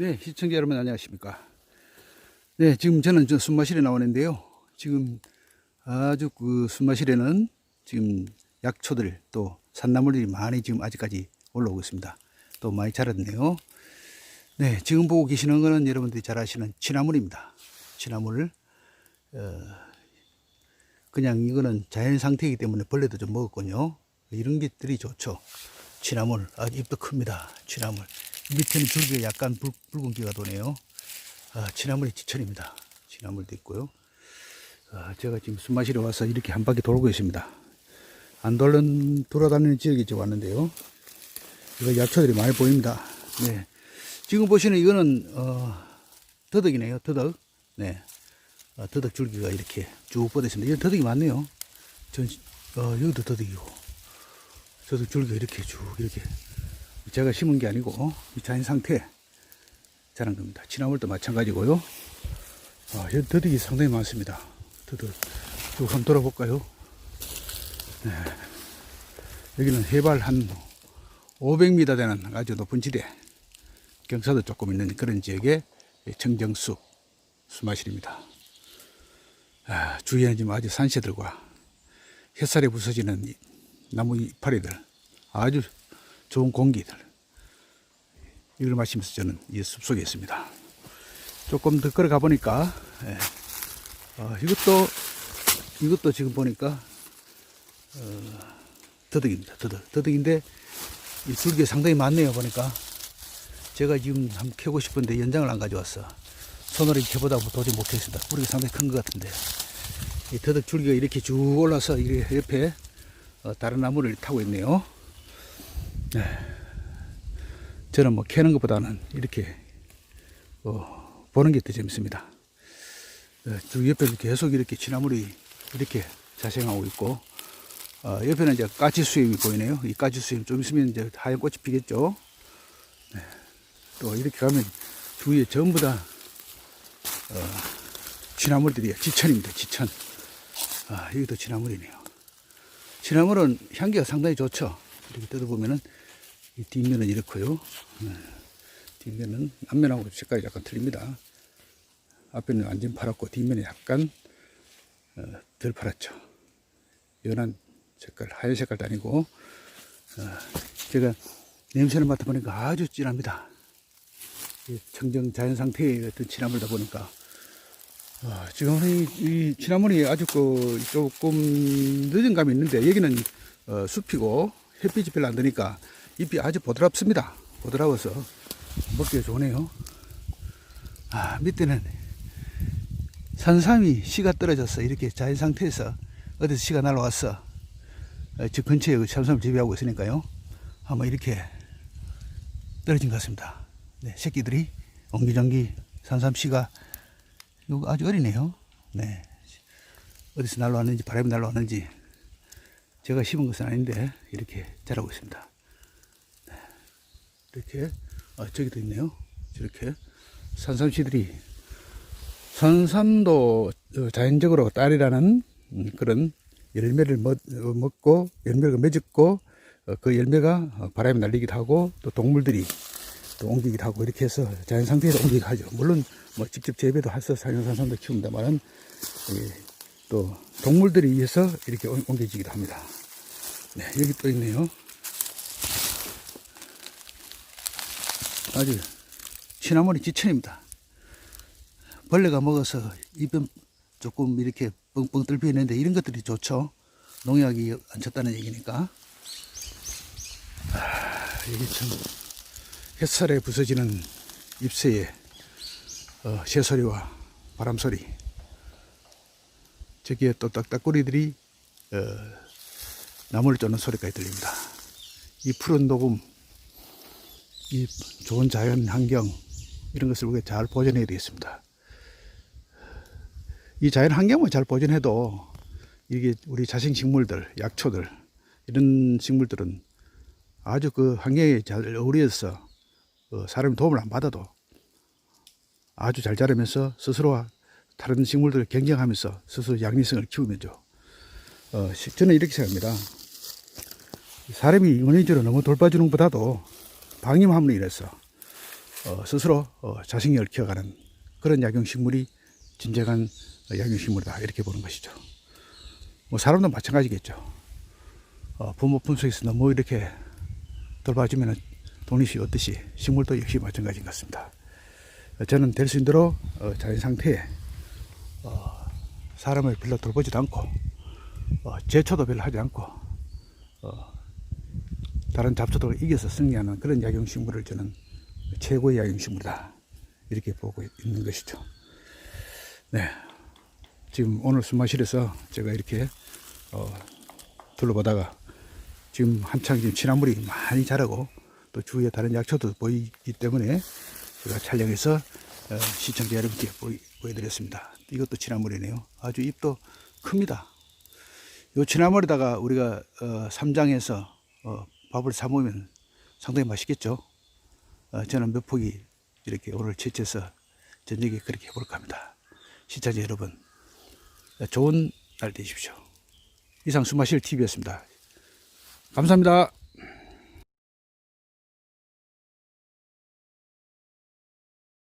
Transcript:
네, 시청자 여러분 안녕하십니까. 네, 지금 저는 저 순마실에 나오는데요. 지금 아주 그 순마실에는 지금 약초들 또 산나물들이 많이 지금 아직까지 올라오고 있습니다. 또 많이 자랐네요. 네, 지금 보고 계시는 거는 여러분들이 잘 아시는 취나물입니다. 취나물, 어, 그냥 이거는 자연 상태이기 때문에 벌레도 좀 먹었군요. 이런 것들이 좋죠. 취나물, 아, 잎도 큽니다. 취나물. 밑에는 줄기가 약간 붉, 붉은기가 도네요. 아, 취나물이 지천입니다. 취나물도 있고요. 아, 제가 지금 술 마시러 와서 이렇게 한 바퀴 돌고 있습니다. 안 돌는, 돌아다니는 지역에 이제 왔는데요. 이거 약초들이 많이 보입니다. 네. 지금 보시는 이거는, 어, 더덕이네요. 더덕. 네. 어, 더덕 줄기가 이렇게 쭉 뻗어 있습니다. 여기 더덕이 많네요. 전, 어, 여기도 더덕이고. 더덕 줄기가 이렇게 쭉, 이렇게. 제가 심은 게 아니고, 이 자연 상태 자란 겁니다. 지나물도 마찬가지고요. 아, 여기 더덕이 상당히 많습니다. 더덕. 쭉 한번 돌아볼까요? 네. 여기는 해발 한 500m 되는 아주 높은 지대, 경사도 조금 있는 그런 지역의 청정숲 수마실입니다. 아, 주위에는 지금 아주 산새들과 햇살에 부서지는 이 나무 이파리들, 아주 좋은 공기들, 이걸 마시면서 저는 이 숲속에 있습니다. 조금 더 걸어가 보니까, 예. 어, 이것도, 이것도 지금 보니까, 어, 더덕입니다. 더덕. 더덕인데, 이 줄기가 상당히 많네요. 보니까. 제가 지금 한번 캐고 싶은데 연장을 안 가져왔어. 손으로 이렇게 보다 도저히 못했습니다. 뿌리가 상당히 큰 것 같은데. 이 더덕 줄기가 이렇게 쭉 올라서 이 옆에 어, 다른 나무를 타고 있네요. 네. 저는 뭐 캐는 것보다는 이렇게 어, 보는 게 더 재밌습니다. 네, 쭉 옆에는 계속 이렇게 취나물이 이렇게 자생하고 있고 어, 옆에는 이제 까치 수염이 보이네요. 이 까치 수염 좀 있으면 이제 하얀 꽃이 피겠죠. 네. 또 이렇게 가면 주위에 전부 다 어, 취나물들이에요. 지천입니다. 지천. 아, 여기도 취나물이네요. 취나물은 향기가 상당히 좋죠. 이렇게 뜯어보면은 이 뒷면은 이렇고요. 네. 뒷면은 앞면하고 색깔이 약간 틀립니다. 앞에는 완전 파랗고 뒷면이 약간 어, 덜 파랗죠. 연한 색깔, 하얀 색깔도 아니고 어, 제가 냄새를 맡아보니까 아주 진합니다. 이 청정 자연 상태의 어떤 취나물다 보니까 아, 지금 이, 이 취나물이 아주 그 조금 늦은 감이 있는데 여기는 어, 숲이고 햇빛이 별로 안 드니까 잎이 아주 보드랍습니다. 보드라워서 먹기가 좋네요. 아, 밑에는 산삼이 씨가 떨어져서 이렇게 자연 상태에서 어디서 씨가 날아왔어. 어, 집 근처에 그 산삼을 재배하고 있으니까요. 한번 이렇게 떨어진 것 같습니다. 네, 새끼들이 옹기종기 산삼 씨가 이거 아주 어리네요. 네. 어디서 날라왔는지 바람이 날라왔는지 제가 심은 것은 아닌데 이렇게 자라고 있습니다. 네. 이렇게 아, 저기도 있네요. 저렇게 산삼 씨들이 산삼도 어, 자연적으로 딸이라는 음, 그런 열매를 먹, 어, 먹고 열매가 맺었고 어, 그 열매가 어, 바람에 날리기도 하고 또 동물들이 또 옮기기도 하고 이렇게 해서 자연 상태에서 옮기기도 하죠. 물론 뭐 직접 재배도 해서 산삼도 키웁니다만은 예, 또 동물들이 의해서 이렇게 옮- 옮겨지기도 합니다. 네, 여기 또 있네요. 아주 취나물이 지천입니다. 벌레가 먹어서 잎은 조금 이렇게 뻥뻥 뚫려 있는데 이런 것들이 좋죠. 농약이 안 쳤다는 얘기니까. 아, 이게 참 햇살에 부서지는 잎새의 어, 새소리와 바람소리. 저기에 또 딱딱구리들이 어, 나무를 쫓는 소리까지 들립니다. 이 푸른 녹음, 이 좋은 자연 환경 이런 것을 우리가 잘 보존해야 되겠습니다. 이 자연 환경을 잘 보존해도 이게 우리 자생 식물들, 약초들 이런 식물들은 아주 그 환경에 잘 어울려서 어, 사람의 도움을 안 받아도 아주 잘 자라면서 스스로 다른 식물들을 경쟁하면서 스스로 양리성을 키우면죠. 어, 시- 저는 이렇게 생각합니다. 사람이 인간적으로 너무 돌봐주는 것보다도 방임함으로 인해서 어, 스스로 어, 자생력을 키워가는 그런 약용식물이 진정한 어, 약용식물이다 이렇게 보는 것이죠. 뭐 사람도 마찬가지겠죠. 어, 부모 품속에서 너무 이렇게 돌봐주면 독립이 얻듯이 식물도 역시 마찬가지인 것 같습니다. 어, 저는 될 수 있는 대로 어, 자연 상태에 어, 사람을 별로 돌보지도 않고 어, 제초도 별로 하지 않고 어, 다른 잡초들을 이겨서 승리하는 그런 약용식물을 저는 최고의 약용식물이다 이렇게 보고 있는 것이죠. 네, 지금 오늘 순마실에서 제가 이렇게 어, 둘러보다가 지금 한창 지금 진화물이 많이 자라고 또 주위에 다른 약초도 보이기 때문에 제가 촬영해서 어, 시청자 여러분께 보이, 보여드렸습니다. 이것도 진화물이네요. 아주 잎도 큽니다. 요 진화물에다가 우리가 어, 삼장에서 어, 밥을 사 먹으면 상당히 맛있겠죠. 어, 저는 몇 포기 이렇게 오늘 채취해서 저녁에 그렇게 해볼까 합니다. 시청자 여러분, 좋은 날 되십시오. 이상 수마실 TV였습니다. 감사합니다.